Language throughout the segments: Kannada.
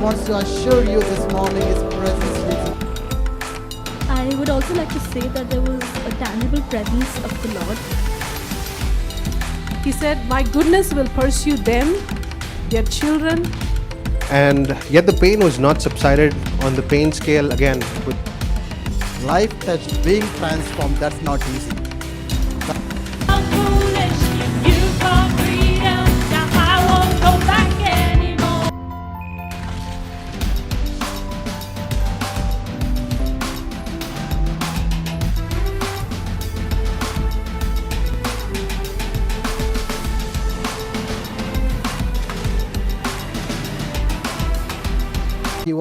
wants to assure you this morning His presence is I would also like to say that there was a tangible presence of the Lord. He said, My goodness will pursue them, their children, And yet the pain was not subsided on the pain scale again. With life touch being transformed. That's not easy.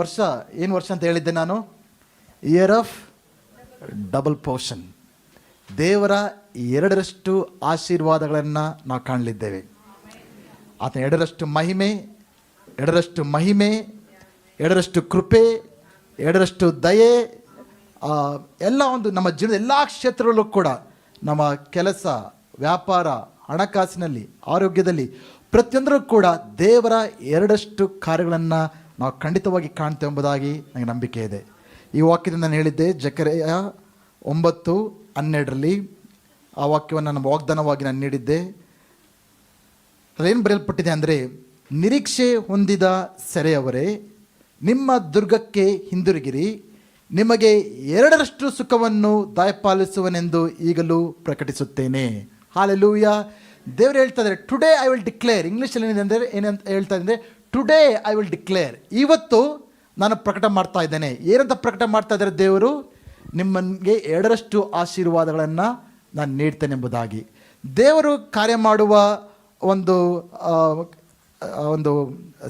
ವರ್ಷ, ಏನು ವರ್ಷ ಅಂತ ಹೇಳಿದ್ದೆ ನಾನು? ಇಯರ್ ಆಫ್ ಡಬಲ್ ಪೋರ್ಷನ್ ದೇವರ ಎರಡರಷ್ಟು ಆಶೀರ್ವಾದಗಳನ್ನು ನಾವು ಕಾಣಲಿದ್ದೇವೆ. ಆತನ ಎರಡರಷ್ಟು ಮಹಿಮೆ ಎರಡರಷ್ಟು ಮಹಿಮೆ, ಎರಡರಷ್ಟು ಕೃಪೆ, ಎರಡರಷ್ಟು ದಯೆ ಎಲ್ಲ ಒಂದು ನಮ್ಮ ಜೀವನದ ಎಲ್ಲ ಕ್ಷೇತ್ರಗಳಲ್ಲೂ ಕೂಡ ನಮ್ಮ ಕೆಲಸ, ವ್ಯಾಪಾರ, ಹಣಕಾಸಿನಲ್ಲಿ, ಆರೋಗ್ಯದಲ್ಲಿ ಪ್ರತಿಯೊಂದರಲ್ಲೂ ಕೂಡ ದೇವರ ಎರಡಷ್ಟು ಕಾರ್ಯಗಳನ್ನು ನಾವು ಖಂಡಿತವಾಗಿ ಕಾಣ್ತೇವೆ ಎಂಬುದಾಗಿ ನನಗೆ ನಂಬಿಕೆ ಇದೆ. ಈ ವಾಕ್ಯದಿಂದ ನಾನು ಹೇಳಿದ್ದೆ, ಜಕರೆಯ ಒಂಬತ್ತು ಹನ್ನೆರಡರಲ್ಲಿ ಆ ವಾಕ್ಯವನ್ನು ನಾನು ವಾಗ್ದಾನವಾಗಿ ನಾನು ನೀಡಿದ್ದೆ. ಅದೇನು ಬರೆಯಲ್ಪಟ್ಟಿದೆ ಅಂದರೆ, ನಿರೀಕ್ಷೆ ಹೊಂದಿದ ಸೆರೆಯವರೇ, ನಿಮ್ಮ ದುರ್ಗಕ್ಕೆ ಹಿಂದಿರುಗಿರಿ, ನಿಮಗೆ ಎರಡರಷ್ಟು ಸುಖವನ್ನು ದಯಪಾಲಿಸುವನೆಂದು ಈಗಲೂ ಪ್ರಕಟಿಸುತ್ತೇನೆ. ಹಾಲೆಲೂಯ ದೇವರು ಹೇಳ್ತಾ ಇದ್ದಾರೆ ಟುಡೇ ಐ ವಿಲ್ ಡಿಕ್ಲೇರ್ ಇಂಗ್ಲೀಷಲ್ಲಿ ಏನಿದೆ ಅಂದರೆ ಏನಂತ ಹೇಳ್ತಾ ಇದ್ದಾರೆ ಟುಡೇ ಐ ವಿಲ್ ಡಿಕ್ಲೇರ್ ಇವತ್ತು ನಾನು ಪ್ರಕಟ ಮಾಡ್ತಾ ಇದ್ದೇನೆ. ಏನಂತ ಪ್ರಕಟ ಮಾಡ್ತಾ ಇದ್ದಾರೆ ದೇವರು? ನಿಮ್ಮನಿಗೆ ಎರಡರಷ್ಟು ಆಶೀರ್ವಾದಗಳನ್ನು ನಾನು ನೀಡ್ತೇನೆ ಎಂಬುದಾಗಿ ದೇವರು ಕಾರ್ಯ ಮಾಡುವ ಒಂದು ಒಂದು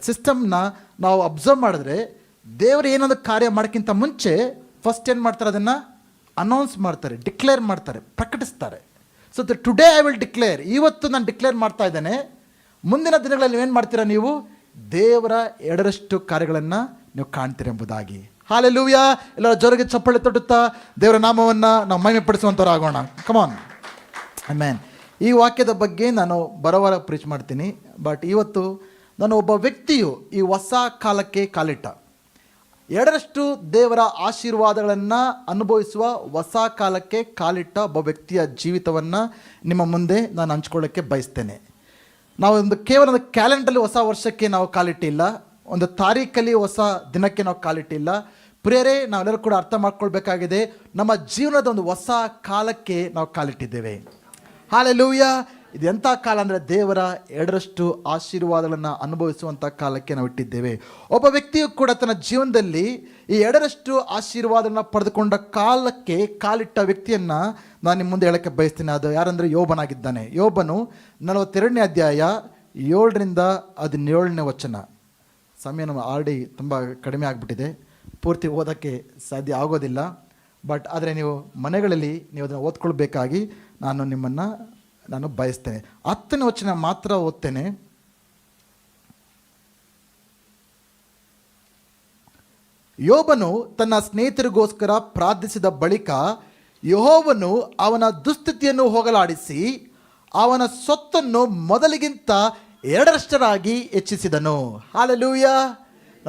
ಸಿಸ್ಟಮ್ನ ನಾವು ಅಬ್ಸರ್ವ್ ಮಾಡಿದ್ರೆ ದೇವರು ಏನೊಂದು ಕಾರ್ಯ ಮಾಡೋಕ್ಕಿಂತ ಮುಂಚೆ ಫಸ್ಟ್ ಏನು ಮಾಡ್ತಾರೆ ಅದನ್ನು? ಅನೌನ್ಸ್ ಮಾಡ್ತಾರೆ, ಡಿಕ್ಲೇರ್ ಮಾಡ್ತಾರೆ, ಪ್ರಕಟಿಸ್ತಾರೆ. So today I will declare ಇವತ್ತು ನಾನು ಡಿಕ್ಲೇರ್ ಮಾಡ್ತಾ ಇದ್ದೇನೆ. ಮುಂದಿನ ದಿನಗಳಲ್ಲಿ ಏನು ಮಾಡ್ತೀರಾ ನೀವು? ದೇವರ ಎರಡರಷ್ಟು ಕಾರ್ಯಗಳನ್ನು ನೀವು ಕಾಣ್ತೀರಿ ಎಂಬುದಾಗಿ. ಲೂವ್ಯ ಎಲ್ಲರ ಜೋರಿಗೆ ಚಪ್ಪಳೆ ತೊಟ್ಟುತ್ತಾ ದೇವರ ನಾಮವನ್ನು ನಾವು ಮಹಿಮೆ ಪಡಿಸುವಂಥವ್ರಾಗೋಣ ಕಮಾನ್ ಮ್ಯಾನ್ ಈ ವಾಕ್ಯದ ಬಗ್ಗೆ ನಾನು ಬರೋವರ ಪ್ರೀಚ್ ಮಾಡ್ತೀನಿ. ಬಟ್ ಇವತ್ತು ನಾನು ಒಬ್ಬ ವ್ಯಕ್ತಿಯು ಈ ಹೊಸ ಕಾಲಕ್ಕೆ ಕಾಲಿಟ್ಟ. ಎರಡರಷ್ಟು ದೇವರ ಆಶೀರ್ವಾದಗಳನ್ನು ಅನುಭವಿಸುವ ಹೊಸ ಕಾಲಕ್ಕೆ ಕಾಲಿಟ್ಟ ಒಬ್ಬ ವ್ಯಕ್ತಿಯ ಜೀವಿತವನ್ನು ನಿಮ್ಮ ಮುಂದೆ ನಾನು ಹಂಚ್ಕೊಳ್ಳೋಕ್ಕೆ ಬಯಸ್ತೇನೆ. ನಾವು ಒಂದು ಕೇವಲ ಒಂದು ಕ್ಯಾಲೆಂಡರ್ಲಿ ಹೊಸ ವರ್ಷಕ್ಕೆ ನಾವು ಕಾಲಿಟ್ಟಿಲ್ಲ, ಒಂದು ತಾರೀಖಲ್ಲಿ ಹೊಸ ದಿನಕ್ಕೆ ನಾವು ಕಾಲಿಟ್ಟಿಲ್ಲ. ಪ್ರಿಯರೇ, ನಾವೆಲ್ಲರೂ ಕೂಡ ಅರ್ಥ ಮಾಡ್ಕೊಳ್ಬೇಕಾಗಿದೆ, ನಮ್ಮ ಜೀವನದ ಒಂದು ಹೊಸ ಕಾಲಕ್ಕೆ ನಾವು ಕಾಲಿಟ್ಟಿದ್ದೇವೆ. ಹಾಲೆಲೂಯ ಇದು ಎಂಥ ಕಾಲ ಅಂದರೆ ದೇವರ ಎರಡರಷ್ಟು ಆಶೀರ್ವಾದಗಳನ್ನು ಅನುಭವಿಸುವಂಥ ಕಾಲಕ್ಕೆ ನಾವು ಇಟ್ಟಿದ್ದೇವೆ. ಒಬ್ಬ ವ್ಯಕ್ತಿಯು ಕೂಡ ತನ್ನ ಜೀವನದಲ್ಲಿ ಈ ಎರಡರಷ್ಟು ಆಶೀರ್ವಾದಗಳನ್ನ ಪಡೆದುಕೊಂಡ ಕಾಲಕ್ಕೆ ಕಾಲಿಟ್ಟ ವ್ಯಕ್ತಿಯನ್ನು ನಾನು ನಿಮ್ಮ ಮುಂದೆ ಹೇಳೋಕ್ಕೆ ಬಯಸ್ತೀನಿ. ಅದು ಯಾರಂದರೆ ಯೋಬನಾಗಿದ್ದಾನೆ. ಯೋಬನು ನಲವತ್ತೆರಡನೇ ಅಧ್ಯಾಯ ಏಳರಿಂದ ಹದಿನೇಳನೇ ವಚನ. ಸಮಯ ನಮ್ಮ ಆಲ್ರೆಡಿ ತುಂಬ ಕಡಿಮೆ ಆಗಿಬಿಟ್ಟಿದೆ. ಪೂರ್ತಿ ಓದೋಕ್ಕೆ ಸಾಧ್ಯ ಆಗೋದಿಲ್ಲ. ಬಟ್ ಆದರೆ ನೀವು ಮನೆಗಳಲ್ಲಿ ನೀವು ಅದನ್ನು ಓದ್ಕೊಳ್ಬೇಕಾಗಿ ನಾನು ನಿಮ್ಮನ್ನು ನಾನು ಬಯಸ್ತೇನೆ. ಹತ್ತನೇ ವಚನ ಮಾತ್ರ ಓದ್ತೇನೆ. ಯೋಬನು ತನ್ನ ಸ್ನೇಹಿತರಿಗೋಸ್ಕರ ಪ್ರಾರ್ಥಿಸಿದ ಬಳಿಕ ಯಹೋವನು ಅವನ ದುಸ್ಥಿತಿಯನ್ನು ಹೋಗಲಾಡಿಸಿ ಅವನ ಸೊತ್ತನ್ನು ಮೊದಲಿಗಿಂತ ಎರಡರಷ್ಟರಾಗಿ ಹೆಚ್ಚಿಸಿದನು. ಹಾಲೆಲೂಯ.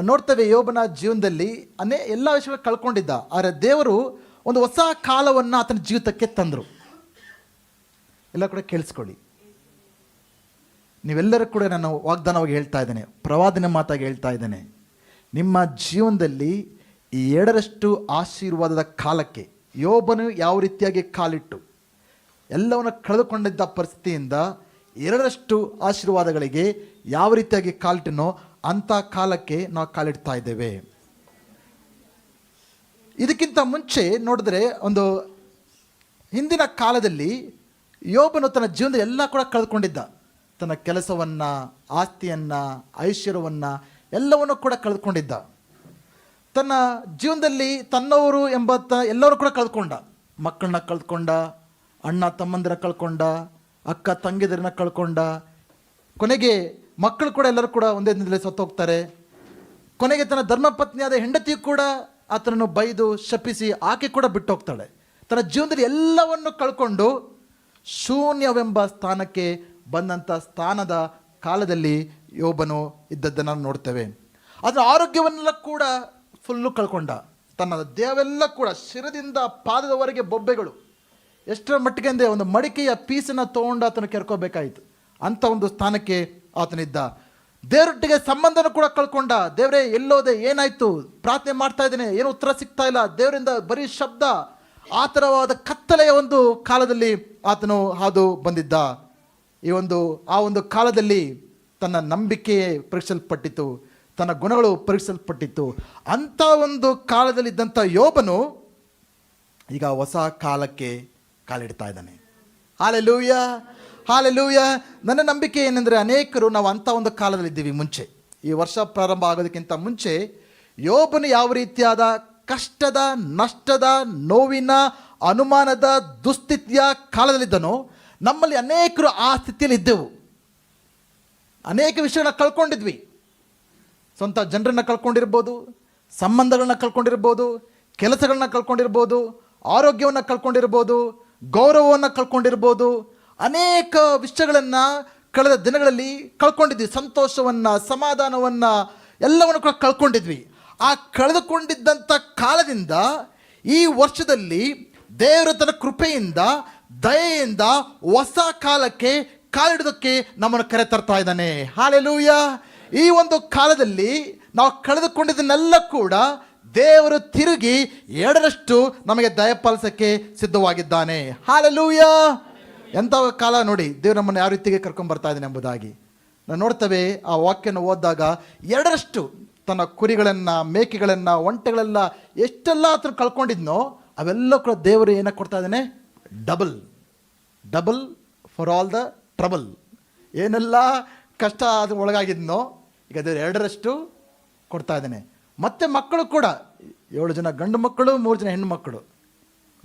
ನೋಡ್ತೇವೆ ಯೋಬನ ಜೀವನದಲ್ಲಿ ಅನೇ ಎಲ್ಲ ವಿಷಯಗಳು ಕಳ್ಕೊಂಡಿದ್ದ. ಆದರೆ ದೇವರು ಒಂದು ಹೊಸ ಕಾಲವನ್ನು ಆತನ ಜೀವಿತಕ್ಕೆ ತಂದರು. ಎಲ್ಲ ಕೂಡ ಕೇಳಿಸ್ಕೊಳ್ಳಿ. ನೀವೆಲ್ಲರೂ ಕೂಡ ನಾನು ವಾಗ್ದಾನವಾಗಿ ಹೇಳ್ತಾ ಇದ್ದೇನೆ, ಪ್ರವಾದನ ಮಾತಾಗಿ ಹೇಳ್ತಾ ಇದ್ದೇನೆ. ನಿಮ್ಮ ಜೀವನದಲ್ಲಿ ಈ ಎರಡರಷ್ಟು ಆಶೀರ್ವಾದದ ಕಾಲಕ್ಕೆ ಯೋಬನು ಯಾವ ರೀತಿಯಾಗಿ ಕಾಲಿಟ್ಟು, ಎಲ್ಲವನ್ನು ಕಳೆದುಕೊಂಡಿದ್ದ ಪರಿಸ್ಥಿತಿಯಿಂದ ಎರಡರಷ್ಟು ಆಶೀರ್ವಾದಗಳಿಗೆ ಯಾವ ರೀತಿಯಾಗಿ ಕಾಲಿಟ್ಟನೋ ಅಂಥ ಕಾಲಕ್ಕೆ ನಾವು ಕಾಲಿಡ್ತಾ ಇದ್ದೇವೆ. ಇದಕ್ಕಿಂತ ಮುಂಚೆ ನೋಡಿದ್ರೆ ಒಂದು ಹಿಂದಿನ ಕಾಲದಲ್ಲಿ ಯೋಬನು ತನ್ನ ಜೀವನದ ಎಲ್ಲ ಕೂಡ ಕಳೆದುಕೊಂಡಿದ್ದ. ತನ್ನ ಕೆಲಸವನ್ನು, ಆಸ್ತಿಯನ್ನು, ಐಶ್ವರ್ಯವನ್ನು ಎಲ್ಲವನ್ನು ಕೂಡ ಕಳೆದುಕೊಂಡಿದ್ದ. ತನ್ನ ಜೀವನದಲ್ಲಿ ತನ್ನವರು ಎಂಬತ್ತ ಎಲ್ಲರೂ ಕೂಡ ಕಳ್ಕೊಂಡ ಮಕ್ಕಳನ್ನ ಕಳ್ಕೊಂಡ ಅಣ್ಣ ತಮ್ಮಂದಿರ ಕಳ್ಕೊಂಡ, ಅಕ್ಕ ತಂಗಿದರನ್ನ ಕಳ್ಕೊಂಡ. ಕೊನೆಗೆ ಮಕ್ಕಳು ಕೂಡ ಎಲ್ಲರೂ ಕೂಡ ಒಂದೇ ದಿನದಲ್ಲಿ ಸತ್ತೋಗ್ತಾರೆ. ಕೊನೆಗೆ ತನ್ನ ಧರ್ಮಪತ್ನಿಯಾದ ಹೆಂಡತಿಯು ಕೂಡ ಆತನನ್ನು ಬೈದು ಶಪಿಸಿ ಆಕೆ ಕೂಡ ಬಿಟ್ಟು ಹೋಗ್ತಾಳೆ ತನ್ನ ಜೀವನದಲ್ಲಿ ಎಲ್ಲವನ್ನು ಕಳ್ಕೊಂಡು ಶೂನ್ಯವೆಂಬ ಸ್ಥಾನಕ್ಕೆ ಬಂದಂಥ ಸ್ಥಾನದ ಕಾಲದಲ್ಲಿ ಯೋಬನು ಇದ್ದದ್ದನ್ನು ನೋಡ್ತೇವೆ. ಅದರ ಆರೋಗ್ಯವನ್ನೆಲ್ಲ ಕೂಡ ಫುಲ್ಲು ಕಳ್ಕೊಂಡ. ತನ್ನ ದೇಹವೆಲ್ಲ ಕೂಡ ಶಿರದಿಂದ ಪಾದದವರೆಗೆ ಬೊಬ್ಬೆಗಳು. ಎಷ್ಟರ ಮಟ್ಟಿಗೆ ಅಂದರೆ ಒಂದು ಮಡಿಕೆಯ ಪೀಸನ್ನು ತೊಗೊಂಡು ಆತನು ಕೆರ್ಕೋಬೇಕಾಯಿತು. ಅಂಥ ಒಂದು ಸ್ಥಾನಕ್ಕೆ ಆತನಿದ್ದ. ದೇವರೊಟ್ಟಿಗೆ ಸಂಬಂಧನ ಕೂಡ ಕಳ್ಕೊಂಡ. ದೇವರೇ ಎಲ್ಲೋದೆ ಏನಾಯಿತು? ಪ್ರಾರ್ಥನೆ ಮಾಡ್ತಾ ಇದ್ದೇನೆ. ಏನು ಉತ್ತರ ಸಿಗ್ತಾ ಇಲ್ಲ. ದೇವರಿಂದ ಬರೀ ಶಬ್ದ. ಆ ಥರವಾದ ಕತ್ತಲೆಯ ಒಂದು ಕಾಲದಲ್ಲಿ ಆತನು ಹಾದು ಬಂದಿದ್ದ. ಈ ಒಂದು, ಆ ಒಂದು ಕಾಲದಲ್ಲಿ ತನ್ನ ನಂಬಿಕೆಯೇ ಪರೀಕ್ಷಿಸಲ್ಪಟ್ಟಿತು ತನ್ನ ಗುಣಗಳು ಪರೀಕ್ಷಿಸಲ್ಪಟ್ಟಿತ್ತು. ಅಂಥ ಒಂದು ಕಾಲದಲ್ಲಿದ್ದಂಥ ಯೋಬನು ಈಗ ಹೊಸ ಕಾಲಕ್ಕೆ ಕಾಲಿಡ್ತಾ ಇದ್ದಾನೆ. ಹಾಲೆಲೂಯ ಹಾಲೆಲೂಯ ನನ್ನ ನಂಬಿಕೆ ಏನೆಂದರೆ ಅನೇಕರು ನಾವು ಅಂಥ ಒಂದು ಕಾಲದಲ್ಲಿದ್ದೀವಿ ಮುಂಚೆ. ಈ ವರ್ಷ ಪ್ರಾರಂಭ ಆಗೋದಕ್ಕಿಂತ ಮುಂಚೆ ಯೋಬನು ಯಾವ ರೀತಿಯಾದ ಕಷ್ಟದ, ನಷ್ಟದ, ನೋವಿನ, ಅನುಮಾನದ, ದುಸ್ಥಿತಿಯ ಕಾಲದಲ್ಲಿದ್ದನೋ. ನಮ್ಮಲ್ಲಿ ಅನೇಕರು ಆ ಸ್ಥಿತಿಯಲ್ಲಿ ಇದ್ದೆವು. ಅನೇಕ ವಿಷಯಗಳನ್ನ ಕಳ್ಕೊಂಡಿದ್ವಿ. ಸ್ವಂತ ಜನರನ್ನು ಕಳ್ಕೊಂಡಿರ್ಬೋದು, ಸಂಬಂಧಗಳನ್ನ ಕಳ್ಕೊಂಡಿರ್ಬೋದು, ಕೆಲಸಗಳನ್ನ ಕಳ್ಕೊಂಡಿರ್ಬೋದು, ಆರೋಗ್ಯವನ್ನು ಕಳ್ಕೊಂಡಿರ್ಬೋದು, ಗೌರವವನ್ನು ಕಳ್ಕೊಂಡಿರ್ಬೋದು. ಅನೇಕ ವಿಷಯಗಳನ್ನು ಕಳೆದ ದಿನಗಳಲ್ಲಿ ಕಳ್ಕೊಂಡಿದ್ವಿ. ಸಂತೋಷವನ್ನು, ಸಮಾಧಾನವನ್ನು ಎಲ್ಲವನ್ನು ಕೂಡ ಕಳ್ಕೊಂಡಿದ್ವಿ. ಆ ಕಳೆದುಕೊಂಡಿದ್ದಂಥ ಕಾಲದಿಂದ ಈ ವರ್ಷದಲ್ಲಿ ದೇವರ ತನ್ನ ಕೃಪೆಯಿಂದ, ದಯೆಯಿಂದ ಹೊಸ ಕಾಲಕ್ಕೆ ಕಾಲಿಡೋದಕ್ಕೆ ನಮ್ಮನ್ನು ಕರೆ ತರ್ತಾ ಇದ್ದಾನೆ. ಹಾಲೆಲೂಯ ಈ ಒಂದು ಕಾಲದಲ್ಲಿ ನಾವು ಕಳೆದುಕೊಂಡಿದ್ದನ್ನೆಲ್ಲ ಕೂಡ ದೇವರು ತಿರುಗಿ ಎರಡರಷ್ಟು ನಮಗೆ ದಯಪಾಲಿಸಕ್ಕೆ ಸಿದ್ಧವಾಗಿದ್ದಾನೆ. ಹಾಲೆಲೂಯ ಎಂಥ ಕಾಲ ನೋಡಿ, ದೇವರು ನಮ್ಮನ್ನು ಯಾವ ರೀತಿಗೆ ಕರ್ಕೊಂಡು ಬರ್ತಾ ಇದ್ದಾನೆ ಎಂಬುದಾಗಿ. ನಾವು ನೋಡ್ತೇವೆ ಆ ವಾಕ್ಯನ ಓದಿದಾಗ ಎರಡರಷ್ಟು ತನ್ನ ಕುರಿಗಳನ್ನು, ಮೇಕೆಗಳನ್ನು ಒಂಟೆಗಳೆಲ್ಲ ಎಷ್ಟೆಲ್ಲ ಹತ್ರ ಕಳ್ಕೊಂಡಿದ್ನೋ ಅವೆಲ್ಲ ಕೂಡ ದೇವರು ಏನಕ್ಕೆ ಕೊಡ್ತಾ ಇದ್ದಾನೆ? Double double for all the trouble ಏನೆಲ್ಲ ಕಷ್ಟ ಅದು ಒಳಗಾಗಿದ್ನೋ ಈಗ ದೇವರು ಎರಡರಷ್ಟು ಕೊಡ್ತಾ ಇದ್ದಾನೆ. ಮತ್ತು ಮಕ್ಕಳು ಕೂಡ, ಏಳು ಜನ ಗಂಡು ಮಕ್ಕಳು, ಮೂರು ಜನ ಹೆಣ್ಣು ಮಕ್ಕಳು.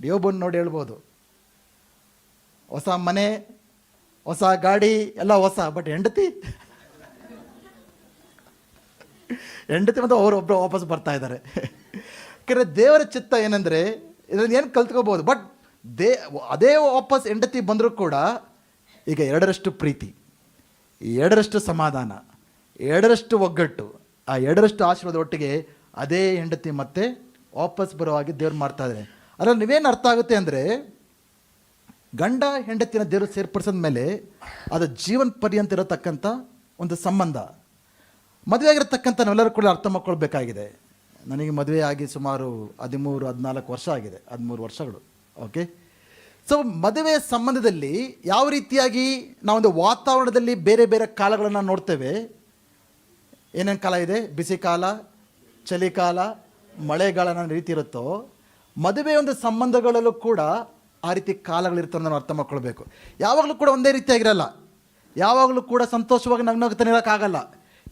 ಯೋಬನ್ ನೋಡಿ ಹೇಳ್ಬೋದು. ಹೊಸ ಮನೆ, ಹೊಸ ಗಾಡಿ, ಎಲ್ಲ ಹೊಸ ಬಟ್ ಹೆಂಡತಿ ಹೆಂಡತಿ ಮತ್ತು ಅವರೊಬ್ಬರು ವಾಪಸ್ ಬರ್ತಾ ಇದ್ದಾರೆ. ಯಾಕಂದರೆ ದೇವರ ಚಿತ್ತ ಏನಂದರೆ, ಇದನ್ನು ಏನು ಕಲ್ತ್ಕೋಬೋದು? ಬಟ್ ದೇ, ಅದೇ ವಾಪಸ್ ಹೆಂಡತಿ ಬಂದರೂ ಕೂಡ ಈಗ ಎರಡರಷ್ಟು ಪ್ರೀತಿ, ಎರಡರಷ್ಟು ಸಮಾಧಾನ, ಎರಡರಷ್ಟು ಒಗ್ಗಟ್ಟು, ಆ ಎರಡರಷ್ಟು ಆಶೀರ್ವಾದ ಒಟ್ಟಿಗೆ ಅದೇ ಹೆಂಡತಿ ಮತ್ತೆ ವಾಪಸ್ ಬರೋ ಹಾಗೆ ದೇವ್ರು ಮಾಡ್ತಾ ಇದ್ದಾರೆ ಅದರಲ್ಲಿ ನೀವೇನು ಅರ್ಥ ಆಗುತ್ತೆ ಅಂದರೆ, ಗಂಡ ಹೆಂಡತಿನ ದೇವರು ಸೇರ್ಪಡಿಸಿದ ಮೇಲೆ ಅದು ಜೀವನ ಪರ್ಯಂತ ಇರತಕ್ಕಂಥ ಒಂದು ಸಂಬಂಧ. ಮದುವೆ ಆಗಿರತಕ್ಕಂಥ ನಾವೆಲ್ಲರೂ ಕೂಡ ಅರ್ಥ ಮಾಡ್ಕೊಳ್ಬೇಕಾಗಿದೆ. ನನಗೆ ಮದುವೆ ಆಗಿ ಸುಮಾರು ಹದಿಮೂರು, ಹದಿನಾಲ್ಕು ವರ್ಷ ಆಗಿದೆ. ಹದಿಮೂರು ವರ್ಷಗಳು. ಓಕೆ ಸೊ ಮದುವೆ ಸಂಬಂಧದಲ್ಲಿ ಯಾವ ರೀತಿಯಾಗಿ ನಾವೊಂದು ವಾತಾವರಣದಲ್ಲಿ ಬೇರೆ ಬೇರೆ ಕಾಲಗಳನ್ನು ನೋಡ್ತೇವೆ? ಏನೇನು ಕಾಲ ಇದೆ? ಬಿಸಿ ಕಾಲ ಚಳಿಕಾಲ ಮಳೆಗಾಲ ಅನ್ನೋ ರೀತಿ ಇರುತ್ತೋ, ಮದುವೆ ಒಂದು ಸಂಬಂಧಗಳಲ್ಲೂ ಕೂಡ ಆ ರೀತಿ ಕಾಲಗಳಿರ್ತವೆ ನಾವು ಅರ್ಥ ಮಾಡ್ಕೊಳ್ಬೇಕು. ಯಾವಾಗಲೂ ಕೂಡ ಒಂದೇ ರೀತಿಯಾಗಿರಲ್ಲ. ಯಾವಾಗಲೂ ಕೂಡ ಸಂತೋಷವಾಗಿ ನಗ್ನಗ್ತಾನೆ ಇರೋಕ್ಕಾಗಲ್ಲ.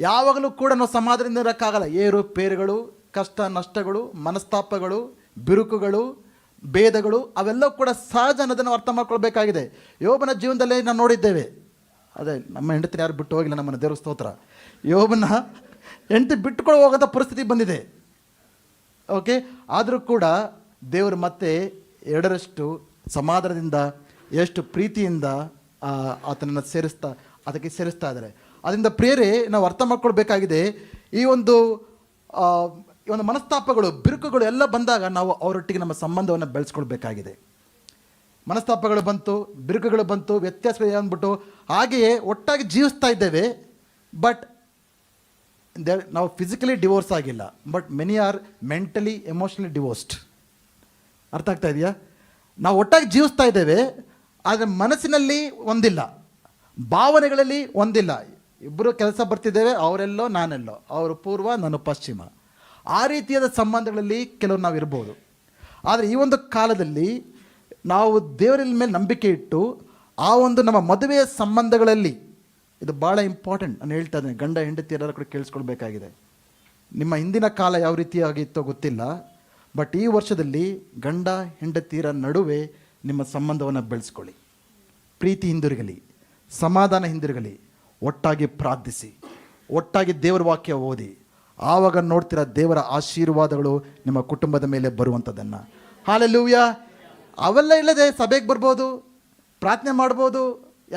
ಯಾವಾಗಲೂ ಕೂಡ ನಾವು ಸಮಾಧಾನದಿಂದ ಇರೋಕ್ಕಾಗಲ್ಲ. ಏರು, ಪೇರುಗಳು, ಕಷ್ಟ, ನಷ್ಟಗಳು, ಮನಸ್ತಾಪಗಳು, ಬಿರುಕುಗಳು, ಭೇದಗಳು, ಅವೆಲ್ಲವೂ ಕೂಡ ಸಹಜ ಅನ್ನೋದನ್ನು ಅರ್ಥ ಮಾಡ್ಕೊಳ್ಬೇಕಾಗಿದೆ. ಯೋಬನ ಜೀವನದಲ್ಲಿ ನಾವು ನೋಡಿದ್ದೇವೆ. ಅದೇ, ನಮ್ಮ ಹೆಂಡತಿನ ಯಾರು ಬಿಟ್ಟು ಹೋಗಿಲ್ಲ, ನಮ್ಮನ್ನು ದೇವ್ರ ಸ್ತೋತ್ರ. ಯೋಬನ ಹೆಂಡತಿ ಬಿಟ್ಟುಕೊಂಡು ಹೋಗೋಂಥ ಪರಿಸ್ಥಿತಿ ಬಂದಿದೆ. ಓಕೆ ಆದರೂ ಕೂಡ ದೇವರು ಮತ್ತೆ ಎರಡರಷ್ಟು ಸಮಾಧಾನದಿಂದ, ಎಷ್ಟು ಪ್ರೀತಿಯಿಂದ ಆತನನ್ನು ಸೇರಿಸ್ತಾ ಅದಕ್ಕೆ ಸೇರಿಸ್ತಾ ಇದ್ದಾರೆ. ಅದರಿಂದ ಪ್ರೇರೆ ನಾವು ಅರ್ಥ ಮಾಡ್ಕೊಳ್ಬೇಕಾಗಿದೆ. ಈ ಒಂದು ಈ ಒಂದು ಮನಸ್ತಾಪಗಳು, ಬಿರುಕುಗಳು ಎಲ್ಲ ಬಂದಾಗ ನಾವು ಅವರೊಟ್ಟಿಗೆ ನಮ್ಮ ಸಂಬಂಧವನ್ನು ಬೆಳೆಸ್ಕೊಳ್ಬೇಕಾಗಿದೆ. ಮನಸ್ತಾಪಗಳು ಬಂತು, ಬಿರುಕುಗಳು ಬಂತು, ವ್ಯತ್ಯಾಸಗಳು ಅಂದ್ಬಿಟ್ಟು ಹಾಗೆಯೇ ಒಟ್ಟಾಗಿ ಜೀವಿಸ್ತಾ ಇದ್ದೇವೆ, ಬಟ್ ದೇ, ನಾವು ಫಿಸಿಕಲಿ ಡಿವೋರ್ಸ್ ಆಗಿಲ್ಲ, but many are mentally, emotionally divorced. ಅರ್ಥ ಆಗ್ತಾ ಇದೆಯಾ? ನಾವು ಒಟ್ಟಾಗಿ ಜೀವಿಸ್ತಾ ಇದ್ದೇವೆ, ಆದರೆ ಮನಸ್ಸಿನಲ್ಲಿ ಒಂದಿಲ್ಲ, ಭಾವನೆಗಳಲ್ಲಿ ಒಂದಿಲ್ಲ. ಇಬ್ಬರು ಕೆಲಸ ಬರ್ತಿದ್ದೇವೆ, ಅವರೆಲ್ಲೋ ನಾನೆಲ್ಲೋ. ಅವರು ಪೂರ್ವ, ನಾನು ಪಶ್ಚಿಮ. ಆ ರೀತಿಯಾದ ಸಂಬಂಧಗಳಲ್ಲಿ ಕೆಲವರು ನಾವು ಇರ್ಬೋದು. ಆದರೆ ಈ ಒಂದು ಕಾಲದಲ್ಲಿ ನಾವು ದೇವರ ಮೇಲೆ ನಂಬಿಕೆ ಇಟ್ಟು, ಆ ಒಂದು ನಮ್ಮ ಮದುವೆಯ ಸಂಬಂಧಗಳಲ್ಲಿ, ಇದು ಭಾಳ ಇಂಪಾರ್ಟೆಂಟ್ ನಾನು ಹೇಳ್ತಾ ಇದ್ದೇನೆ, ಗಂಡ, ಹೆಂಡತಿ ಎಲ್ಲರೂ ಕೂಡ ಕೇಳಿಸ್ಕೊಳ್ಬೇಕಾಗಿದೆ. ನಿಮ್ಮ ಹಿಂದಿನ ಕಾಲ ಯಾವ ರೀತಿಯಾಗಿತ್ತೋ ಗೊತ್ತಿಲ್ಲ ಬಟ್ ಈ ವರ್ಷದಲ್ಲಿ ಗಂಡ, ಹೆಂಡತಿಯರ ನಡುವೆ ನಿಮ್ಮ ಸಂಬಂಧವನ್ನು ಬೆಳೆಸ್ಕೊಳ್ಳಿ. ಪ್ರೀತಿ ಹಿಂದಿರುಗಲಿ, ಸಮಾಧಾನ ಹಿಂದಿರುಗಲಿ. ಒಟ್ಟಾಗಿ ಪ್ರಾರ್ಥಿಸಿ, ಒಟ್ಟಾಗಿ ದೇವರ ವಾಕ್ಯ ಓದಿ. ಆವಾಗ ನೋಡ್ತಿರ ದೇವರ ಆಶೀರ್ವಾದಗಳು ನಿಮ್ಮ ಕುಟುಂಬದ ಮೇಲೆ ಬರುವಂಥದ್ದನ್ನು. ಹಾಲೆಲ್ಲೂಯ್ಯ ಅವೆಲ್ಲ ಇಲ್ಲದೆ ಸಭೆಗೆ ಬರ್ಬೋದು, ಪ್ರಾರ್ಥನೆ ಮಾಡ್ಬೋದು,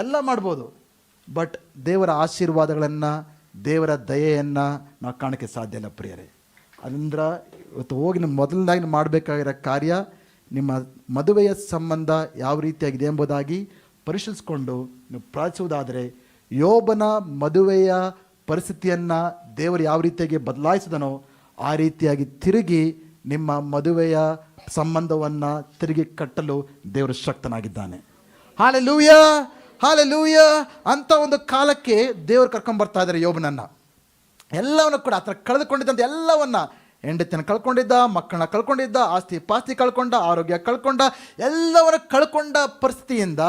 ಎಲ್ಲ ಮಾಡ್ಬೋದು. ಬಟ್ ದೇವರ ಆಶೀರ್ವಾದಗಳನ್ನು, ದೇವರ ದಯೆಯನ್ನು ನಾವು ಕಾಣೋಕ್ಕೆ ಸಾಧ್ಯ ಇಲ್ಲ ಪ್ರಿಯರೇ. ಅದರಿಂದ ಇವತ್ತು ಹೋಗಿ ನಿಮ್ಮ ಮೊದಲನೇದಾಗಿ ಮಾಡಬೇಕಾಗಿರೋ ಕಾರ್ಯ, ನಿಮ್ಮ ಮದುವೆಯ ಸಂಬಂಧ ಯಾವ ರೀತಿಯಾಗಿದೆ ಎಂಬುದಾಗಿ ಪರಿಶೀಲಿಸಿಕೊಂಡು ನೀವು ಪ್ರಾರ್ಥಿಸುವುದಾದರೆ ಯೋಬನ ಮದುವೆಯ ಪರಿಸ್ಥಿತಿಯನ್ನು ದೇವರು ಯಾವ ರೀತಿಯಾಗಿ ಬದಲಾಯಿಸಿದನೋ ಆ ರೀತಿಯಾಗಿ ತಿರುಗಿ ನಿಮ್ಮ ಮದುವೆಯ ಸಂಬಂಧವನ್ನು ತಿರುಗಿ ಕಟ್ಟಲು ದೇವರು ಶಕ್ತನಾಗಿದ್ದಾನೆ. ಹಾಲೆ ಲೂಯ ಹಾಲೆ ಲೂಯ ಅಂತ ಒಂದು ಕಾಲಕ್ಕೆ ದೇವರು ಕರ್ಕೊಂಡ್ಬರ್ತಾ ಇದ್ದಾರೆ ಯೋಬನನ್ನು. ಎಲ್ಲವನ್ನು ಕೂಡ ಆತನ ಕಳೆದುಕೊಂಡಿದ್ದಂಥ ಎಲ್ಲವನ್ನು ಹೆಂಡತಿನ ಕಳ್ಕೊಂಡಿದ್ದ, ಮಕ್ಕಳನ್ನ ಕಳ್ಕೊಂಡಿದ್ದ, ಆಸ್ತಿ ಪಾಸ್ತಿ ಕಳ್ಕೊಂಡ, ಆರೋಗ್ಯ ಕಳ್ಕೊಂಡ, ಎಲ್ಲವನ್ನ ಕಳ್ಕೊಂಡ ಪರಿಸ್ಥಿತಿಯಿಂದ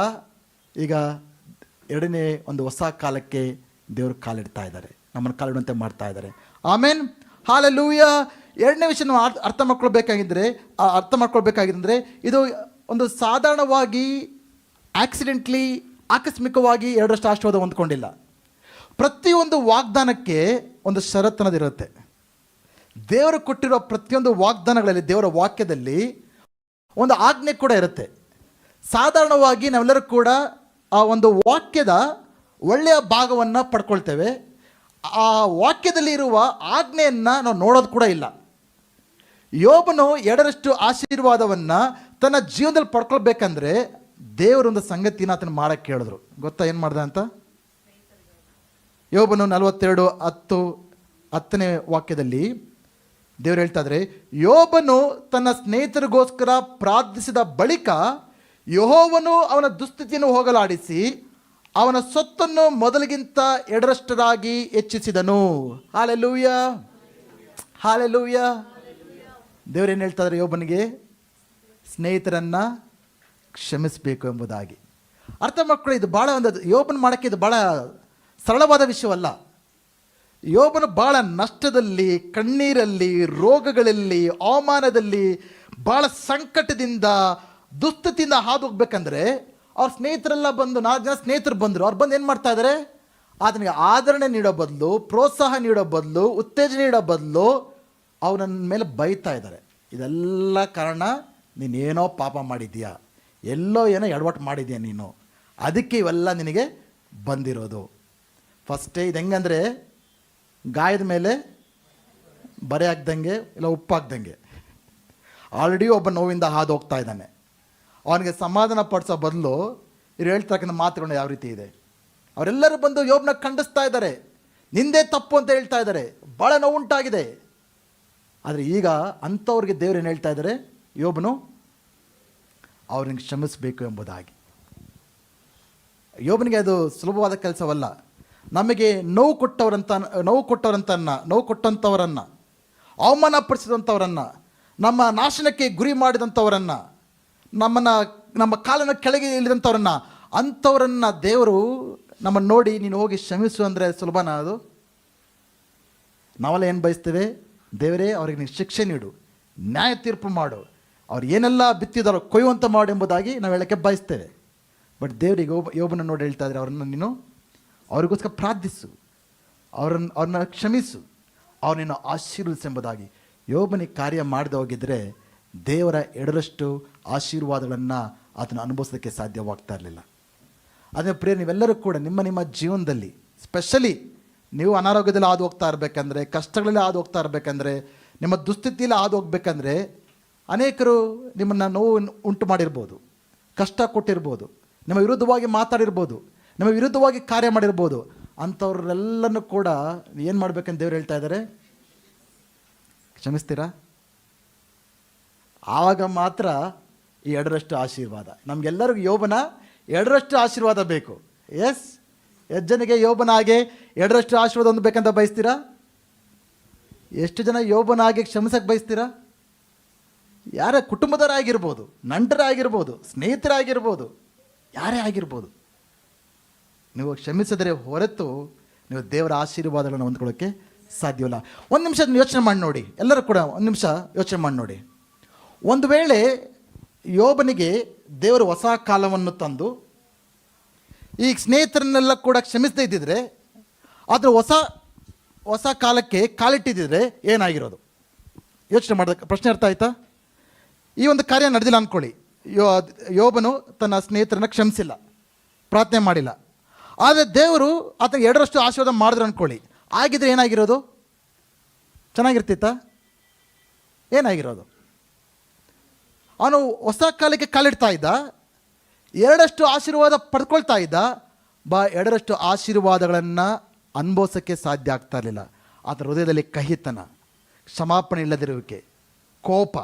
ಈಗ ಎರಡನೇ ಒಂದು ಹೊಸ ಕಾಲಕ್ಕೆ ದೇವರು ಕಾಲಿಡ್ತಾ ಇದ್ದಾರೆ. ನಮ್ಮನ್ನು ಕಾಲಿಡುವಂತೆ ಮಾಡ್ತಾ ಇದ್ದಾರೆ. ಆಮೇನ್. ಹಾಲೆ ಲೂಯ ಎರಡನೇ ವಿಷಯ ಅರ್ಥ- ಅರ್ಥ ಮಾಡ್ಕೊಳ್ಬೇಕಾಗಿದ್ದರೆ ಆ, ಅರ್ಥ ಮಾಡ್ಕೊಳ್ಬೇಕಾಗಿದ್ದರೆ ಇದು ಒಂದು ಸಾಧಾರಣವಾಗಿ ಆಕ್ಸಿಡೆಂಟ್ಲಿ ಆಕಸ್ಮಿಕವಾಗಿ ಎರಡರಷ್ಟು ಆಶೀರ್ವಾದ ಹೊಂದ್ಕೊಂಡಿಲ್ಲ. ಪ್ರತಿಯೊಂದು ವಾಗ್ದಾನಕ್ಕೆ ಒಂದು ಷರತ್ತನದಿರುತ್ತೆ. ದೇವರು ಕೊಟ್ಟಿರೋ ಪ್ರತಿಯೊಂದು ವಾಗ್ದಾನಗಳಲ್ಲಿ, ದೇವರ ವಾಕ್ಯದಲ್ಲಿ ಒಂದು ಆಜ್ಞೆ ಕೂಡ ಇರುತ್ತೆ. ಸಾಧಾರಣವಾಗಿ ನಾವೆಲ್ಲರೂ ಕೂಡ ಆ ಒಂದು ವಾಕ್ಯದ ಒಳ್ಳೆಯ ಭಾಗವನ್ನು ಪಡ್ಕೊಳ್ತೇವೆ. ಆ ವಾಕ್ಯದಲ್ಲಿ ಇರುವ ಆಜ್ಞೆಯನ್ನು ನಾವು ನೋಡೋದು ಕೂಡ ಇಲ್ಲ. ಯೋಬನು ಎರಡರಷ್ಟು ಆಶೀರ್ವಾದವನ್ನು ತನ್ನ ಜೀವನದಲ್ಲಿ ಪಡ್ಕೊಳ್ಬೇಕಂದ್ರೆ ದೇವರೊಂದು ಸಂಗತಿನ ಆತನ ಮಾಡಕ್ಕೆ ಕೇಳಿದ್ರು. ಗೊತ್ತಾ ಏನು ಮಾಡ್ದೆ ಅಂತ? ಯೋಬನು ನಲವತ್ತೆರಡು ಹತ್ತು ಹತ್ತನೇ ವಾಕ್ಯದಲ್ಲಿ ದೇವರು ಹೇಳ್ತಾ ಇದ್ರೆ, ಯೋಬನು ತನ್ನ ಸ್ನೇಹಿತರಿಗೋಸ್ಕರ ಪ್ರಾರ್ಥಿಸಿದ ಬಳಿಕ ಯಹೋವನು ಅವನ ದುಸ್ಥಿತಿಯನ್ನು ಹೋಗಲಾಡಿಸಿ ಅವನ ಸೊತ್ತನ್ನು ಮೊದಲಿಗಿಂತ ಎಡರಷ್ಟರಾಗಿ ಹೆಚ್ಚಿಸಿದನು. ಹಾಲೆ ಲೂಯ್ಯ ದೇವ್ರು ಏನು ಹೇಳ್ತಾ ಇದ್ದಾರೆ ಯೋಬನಿಗೆ? ಸ್ನೇಹಿತರನ್ನ ಕ್ಷಮಿಸಬೇಕು ಎಂಬುದಾಗಿ. ಅರ್ಥ ಮಕ್ಕಳು ಇದು ಭಾಳ ಒಂದು ಯೋಬನ್ ಮಾಡೋಕ್ಕೆ ಇದು ಭಾಳ ಸರಳವಾದ ವಿಷಯವಲ್ಲ. ಯೋಬನು ಭಾಳ ನಷ್ಟದಲ್ಲಿ, ಕಣ್ಣೀರಲ್ಲಿ, ರೋಗಗಳಲ್ಲಿ, ಅವಮಾನದಲ್ಲಿ ಭಾಳ ಸಂಕಟದಿಂದ ದುಸ್ಥಿತಿಯಿಂದ ಹಾದು ಹೋಗ್ಬೇಕಂದ್ರೆ ಅವ್ರ ಸ್ನೇಹಿತರೆಲ್ಲ ಬಂದು, ನಾಲ್ಕು ಜನ ಸ್ನೇಹಿತರು ಬಂದರು, ಅವ್ರು ಬಂದು ಏನು ಮಾಡ್ತಾ ಇದ್ದಾರೆ ಆತನಿಗೆ ಆದರಣೆ ನೀಡೋ ಬದಲು, ಪ್ರೋತ್ಸಾಹ ನೀಡೋ ಬದಲು, ಉತ್ತೇಜನ ನೀಡೋ ಬದಲು ಅವನ ಮೇಲೆ ಬೈತಾ ಇದ್ದಾರೆ ಇದೆಲ್ಲ ಕಾರಣ ನೀನೇನೋ ಪಾಪ ಮಾಡಿದ್ಯಾ ಎಲ್ಲೋ ಏನೋ ಎಡವಟ್ಟು ಮಾಡಿದ್ಯಾ ನೀನು? ಅದಕ್ಕೆ ಇವೆಲ್ಲ ನಿನಗೆ ಬಂದಿರೋದು. ಫಸ್ಟೇ ಇದು ಹೆಂಗಂದರೆ ಗಾಯದ ಮೇಲೆ ಬರೆ ಹಾಕ್ದಂಗೆ ಇಲ್ಲ ಉಪ್ಪು ಆಲ್ರೆಡಿ ಒಬ್ಬ ನೋವಿಂದ ಹಾದು ಹೋಗ್ತಾ ಇದ್ದಾನೆ. ಅವನಿಗೆ ಸಮಾಧಾನ ಪಡಿಸೋ ಬದಲು ಇವ್ರು ಹೇಳ್ತಕ್ಕಂಥ ಮಾತುಗಳು ಯಾವ ರೀತಿ ಇದೆ? ಅವರೆಲ್ಲರೂ ಬಂದು ಯೋಬ್ನ ಖಂಡಿಸ್ತಾ ಇದ್ದಾರೆ. ನಿಂದೇ ತಪ್ಪು ಅಂತ ಹೇಳ್ತಾ ಇದ್ದಾರೆ. ಭಾಳ ನೋವುಂಟಾಗಿದೆ ಆದರೆ ಈಗ ಅಂಥವ್ರಿಗೆ ಏನು ಹೇಳ್ತಾ ಇದ್ದಾರೆ? ಯೋಬನು ಅವ್ರಿಗೆ ಕ್ಷಮಿಸಬೇಕು ಎಂಬುದಾಗಿ. ಯೋಬನಿಗೆ ಅದು ಸುಲಭವಾದ ಕೆಲಸವಲ್ಲ. ನಮಗೆ ನೋವು ಕೊಟ್ಟವರಂತ, ನೋವು ಕೊಟ್ಟವರಂತನ್ನ, ನೋವು ಕೊಟ್ಟಂಥವರನ್ನು ಅವಮಾನಪಡಿಸಿದಂಥವರನ್ನು ನಮ್ಮ ನಾಶನಕ್ಕೆ ಗುರಿ ಮಾಡಿದಂಥವರನ್ನು ನಮ್ಮನ್ನು, ನಮ್ಮ ಕಾಲನ ಕೆಳಗೆ ಇಳಿದಂಥವ್ರನ್ನ, ಅಂಥವರನ್ನು ದೇವರು ನಮ್ಮನ್ನು ನೋಡಿ ನೀನು ಹೋಗಿ ಕ್ಷಮಿಸು ಅಂದರೆ ಸುಲಭನ ಅದು? ನಾವೆಲ್ಲ ಏನು ಬಯಸ್ತೇವೆ? ದೇವರೇ, ಅವರಿಗೆ ನೀನು ಶಿಕ್ಷೆ ನೀಡು, ನ್ಯಾಯ ತೀರ್ಪು ಮಾಡು. ಅವ್ರು ಏನೆಲ್ಲ ಬಿತ್ತಿದಾರೋ ಕೊಯ್ಯುವಂತ ಮಾಡು ಎಂಬುದಾಗಿ ನಾವು ಹೇಳಕ್ಕೆ ಬಯಸ್ತೇವೆ. ಬಟ್ ದೇವರಿಗೆ ಯೋಬ ಯೋಬನ ನೋಡಿ ಹೇಳ್ತಾ ಇದ್ರೆ ಅವ್ರನ್ನ ನೀನು, ಅವ್ರಿಗೋಸ್ಕರ ಪ್ರಾರ್ಥಿಸು. ಅವ್ರನ್ನ ಅವ್ರನ್ನ ಕ್ಷಮಿಸು. ಅವ್ರನ್ನ ಆಶೀರ್ವದಿಸೆಂಬುದಾಗಿ ಯೋಬನಿಗೆ ಕಾರ್ಯ ಮಾಡದೆ ಹೋಗಿದ್ರೆ ದೇವರ ಎರಡರಷ್ಟು ಆಶೀರ್ವಾದಗಳನ್ನು ಅದನ್ನು ಅನುಭವಿಸೋದಕ್ಕೆ ಸಾಧ್ಯವಾಗ್ತಾ ಇರಲಿಲ್ಲ. ಅದೇ ಪ್ರಿಯ ನೀವೆಲ್ಲರೂ ಕೂಡ ನಿಮ್ಮ ನಿಮ್ಮ ಜೀವನದಲ್ಲಿ ಸ್ಪೆಷಲಿ ನೀವು ಅನಾರೋಗ್ಯದಲ್ಲಿ ಹಾದು ಹೋಗ್ತಾ ಇರಬೇಕಂದ್ರೆ, ಕಷ್ಟಗಳಲ್ಲಿ ಹಾದು ಹೋಗ್ತಾ ಇರಬೇಕಂದ್ರೆ, ನಿಮ್ಮ ದುಸ್ಥಿತಿಯಲ್ಲಿ ಹಾದು ಹೋಗ್ಬೇಕಂದ್ರೆ ಅನೇಕರು ನಿಮ್ಮನ್ನು ನೋವು ಉಂಟು ಮಾಡಿರ್ಬೋದು, ಕಷ್ಟ ಕೊಟ್ಟಿರ್ಬೋದು, ನಿಮ್ಮ ವಿರುದ್ಧವಾಗಿ ಮಾತಾಡಿರ್ಬೋದು, ನಿಮ್ಮ ವಿರುದ್ಧವಾಗಿ ಕಾರ್ಯ ಮಾಡಿರ್ಬೋದು ಅಂಥವ್ರೆಲ್ಲನೂ ಕೂಡ ಏನು ಮಾಡ್ಬೇಕಂತ ದೇವ್ರು ಹೇಳ್ತಾ ಇದ್ದಾರೆ? ಕ್ಷಮಿಸ್ತೀರಾ? ಆವಾಗ ಮಾತ್ರ ಈ ಎರಡರಷ್ಟು ಆಶೀರ್ವಾದ. ನಮಗೆಲ್ಲರಿಗೂ ಯೋಬನ ಎರಡರಷ್ಟು ಆಶೀರ್ವಾದ ಬೇಕು. ಎಸ್ ಎಷ್ಟು ಯೋಬನ ಹಾಗೆ ಎರಡರಷ್ಟು ಆಶೀರ್ವಾದ ಒಂದು ಬೇಕಂತ ಬಯಸ್ತೀರಾ? ಎಷ್ಟು ಜನ ಯೋಬನ ಹಾಗೆ ಕ್ಷಮಿಸಕ್ಕೆ ಬಯಸ್ತೀರಾ? ಯಾರ ಕುಟುಂಬದವರಾಗಿರ್ಬೋದು, ನಂಟರಾಗಿರ್ಬೋದು, ಸ್ನೇಹಿತರಾಗಿರ್ಬೋದು, ಯಾರೇ ಆಗಿರ್ಬೋದು. ನೀವು ಕ್ಷಮಿಸಿದರೆ ಹೊರತು ನೀವು ದೇವರ ಆಶೀರ್ವಾದಗಳನ್ನು ಹೊಂದ್ಕೊಳ್ಳೋಕ್ಕೆ ಸಾಧ್ಯವಿಲ್ಲ. ಒಂದು ನಿಮಿಷ ಯೋಚನೆ ಮಾಡಿ ನೋಡಿ. ಎಲ್ಲರೂ ಕೂಡ ಒಂದು ನಿಮಿಷ ಯೋಚನೆ ಮಾಡಿ ನೋಡಿ. ಒಂದು ವೇಳೆ ಯೋಬನಿಗೆ ದೇವರು ಹೊಸ ಕಾಲವನ್ನು ತಂದು ಈ ಸ್ನೇಹಿತರನ್ನೆಲ್ಲ ಕೂಡ ಕ್ಷಮಿಸದೇ ಇದ್ದಿದ್ರೆ, ಆದರೆ ಹೊಸ ಹೊಸ ಕಾಲಕ್ಕೆ ಕಾಲಿಟ್ಟಿದ್ದಿದ್ರೆ ಏನಾಗಿರೋದು? ಯೋಚನೆ ಮಾಡಿದ ಪ್ರಶ್ನೆ ಅರ್ಥ ಆಯ್ತಾ? ಈ ಒಂದು ಕಾರ್ಯ ನಡೆದಿಲ್ಲ ಅಂದ್ಕೊಳ್ಳಿ ಯೋ, ಯೋಬನು ತನ್ನ ಸ್ನೇಹಿತರನ್ನ ಕ್ಷಮಿಸಿಲ್ಲ, ಪ್ರಾರ್ಥನೆ ಮಾಡಿಲ್ಲ. ಆದರೆ ದೇವರು ಆತನಿಗೆ ಎರಡರಷ್ಟು ಆಶೀರ್ವಾದ ಮಾಡಿದ್ರು ಅಂದ್ಕೊಳ್ಳಿ ಆಗಿದ್ರೆ ಏನಾಗಿರೋದು? ಚೆನ್ನಾಗಿರ್ತಿತ್ತ? ಏನಾಗಿರೋದು? ಅವನು ಹೊಸ ಕಾಲಕ್ಕೆ ಕಾಲಿಡ್ತಾ ಇದ್ದ. ಎರಡಷ್ಟು ಆಶೀರ್ವಾದ ಪಡ್ಕೊಳ್ತಾ ಇದ್ದ. ಬಾ, ಎರಡರಷ್ಟು ಆಶೀರ್ವಾದಗಳನ್ನು ಅನುಭವಿಸೋಕ್ಕೆ ಸಾಧ್ಯ ಆಗ್ತಾ ಇರಲಿಲ್ಲ. ಆತ ಹೃದಯದಲ್ಲಿ ಕಹಿತನ, ಕ್ಷಮಾಪಣೆ ಇಲ್ಲದಿರುವಿಕೆ, ಕೋಪ,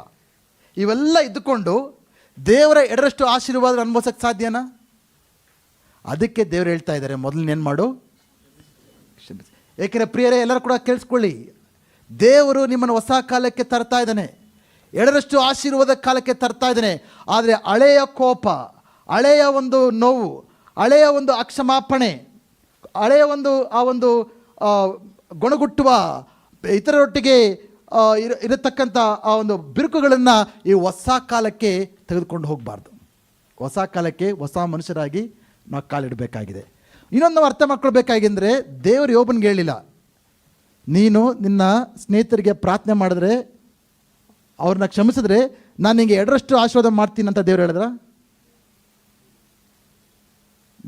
ಇವೆಲ್ಲ ಇದ್ದುಕೊಂಡು ದೇವರ ಎರಡರಷ್ಟು ಆಶೀರ್ವಾದ ಅನುಭವಿಸೋಕ್ಕೆ ಸಾಧ್ಯನಾ? ಅದಕ್ಕೆ ದೇವರು ಹೇಳ್ತಾ ಇದ್ದಾರೆ ಮೊದಲನೇನು ಮಾಡು? ಕ್ಷಮಿಸಿ. ಏಕೆಂದರೆ ಪ್ರಿಯರೇ, ಎಲ್ಲರೂ ಕೂಡ ಕೇಳಿಸ್ಕೊಳ್ಳಿ. ದೇವರು ನಿಮ್ಮನ್ನು ಹೊಸ ಕಾಲಕ್ಕೆ ತರ್ತಾ ಇದ್ದಾನೆ. ಎರಡರಷ್ಟು ಆಶೀರ್ವಾದ ಕಾಲಕ್ಕೆ ತರ್ತಾ ಇದ್ದಾನೆ. ಆದರೆ ಹಳೆಯ ಕೋಪ, ಹಳೆಯ ಒಂದು ನೋವು, ಹಳೆಯ ಒಂದು ಅಕ್ಷಮಾಪಣೆ, ಹಳೆಯ ಒಂದು, ಆ ಒಂದು ಗುಣಗುಟ್ಟುವ, ಇತರರೊಟ್ಟಿಗೆ ಇರ ಇರತಕ್ಕಂಥ ಆ ಒಂದು ಬಿರುಕುಗಳನ್ನು ಈ ಹೊಸ ಕಾಲಕ್ಕೆ ತೆಗೆದುಕೊಂಡು ಹೋಗಬಾರ್ದು. ಹೊಸ ಕಾಲಕ್ಕೆ ಹೊಸ ಮನುಷ್ಯರಾಗಿ ನಾವು ಕಾಲಿಡಬೇಕಾಗಿದೆ. ಇನ್ನೊಂದು ನಾವು ಅರ್ಥ ಮಾಡ್ಕೊಳ್ಬೇಕಾಗಿಂದರೆ ದೇವರು ಯೋಬನ್ಗೆ ಹೇಳಿಲ್ಲ, ನೀನು ನಿನ್ನ ಸ್ನೇಹಿತರಿಗೆ ಪ್ರಾರ್ಥನೆ ಮಾಡಿದ್ರೆ ಅವ್ರನ್ನ ಕ್ಷಮಿಸಿದ್ರೆ ನಾನು ನಿಮಗೆ ಎರಡರಷ್ಟು ಆಶೀರ್ವಾದ ಮಾಡ್ತೀನಿ ಅಂತ ದೇವ್ರು ಹೇಳಿದ್ರ?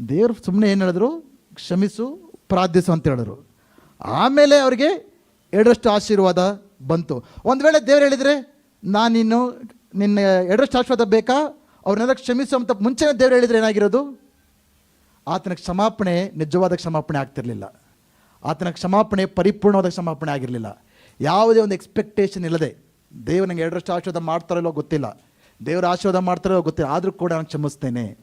ದೇವ್ರು ಸುಮ್ಮನೆ ಏನು ಹೇಳಿದ್ರು? ಕ್ಷಮಿಸು, ಪ್ರಾರ್ಥಿಸು ಅಂತ ಹೇಳಿದ್ರು. ಆಮೇಲೆ ಅವರಿಗೆ ಎರಡರಷ್ಟು ಆಶೀರ್ವಾದ ಬಂತು. ಒಂದು ವೇಳೆ ದೇವ್ರು ಹೇಳಿದರೆ, ನಾನು ನೀನು ನಿನ್ನ ಎರಡರಷ್ಟು ಆಶೀರ್ವಾದ ಬೇಕಾ? ಅವ್ರನ್ನೆಲ್ಲ ಕ್ಷಮಿಸು ಅಂತ ಮುಂಚೆನೇ ದೇವ್ರು ಹೇಳಿದರೆ ಏನಾಗಿರೋದು? ಆತನ ಕ್ಷಮಾಪಣೆ ನಿಜವಾದ ಕ್ಷಮಾಪಣೆ ಆಗ್ತಿರಲಿಲ್ಲ. ಆತನ ಕ್ಷಮಾಪಣೆ ಪರಿಪೂರ್ಣವಾದ ಕ್ಷಮಾಪಣೆ ಆಗಿರಲಿಲ್ಲ. ಯಾವುದೇ ಒಂದು ಎಕ್ಸ್ಪೆಕ್ಟೇಷನ್ ಇಲ್ಲದೆ ದೇವರು ನನಗೆ ಎರಡರಷ್ಟು ಆಶೀರ್ವಾದ ಮಾಡ್ತಾರಲ್ಲೋ ಗೊತ್ತಿಲ್ಲ. ದೇವರ ಆಶೀರ್ವಾದ ಮಾಡ್ತಾರೋ ಗೊತ್ತಿಲ್ಲ. ಆದರೂ ಕೂಡ ನಾನು ಕ್ಷಮಿಸ್ತೇನೆ.